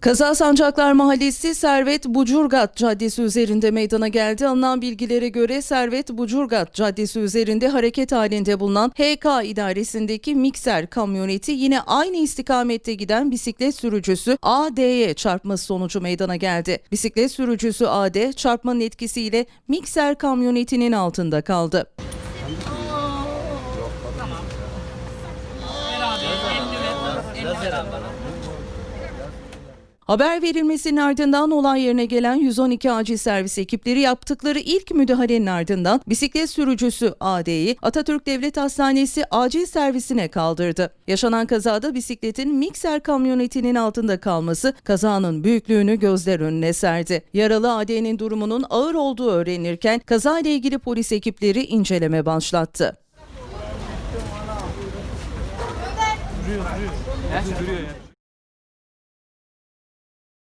Kaza Sancaklar Mahallesi Servet Bucurgat Caddesi üzerinde meydana geldi. Alınan bilgilere göre Servet Bucurgat Caddesi üzerinde hareket halinde bulunan HK idaresindeki mikser kamyoneti yine aynı istikamette giden bisiklet sürücüsü AD'ye çarpması sonucu meydana geldi. Bisiklet sürücüsü AD çarpmanın etkisiyle mikser kamyonetinin altında kaldı. Haber verilmesinin ardından olay yerine gelen 112 acil servis ekipleri yaptıkları ilk müdahalenin ardından bisiklet sürücüsü AD'yi Atatürk Devlet Hastanesi acil servisine kaldırdı. Yaşanan kazada bisikletin mikser kamyonetinin altında kalması kazanın büyüklüğünü gözler önüne serdi. Yaralı AD'nin durumunun ağır olduğu öğrenilirken kazayla ilgili polis ekipleri inceleme başlattı.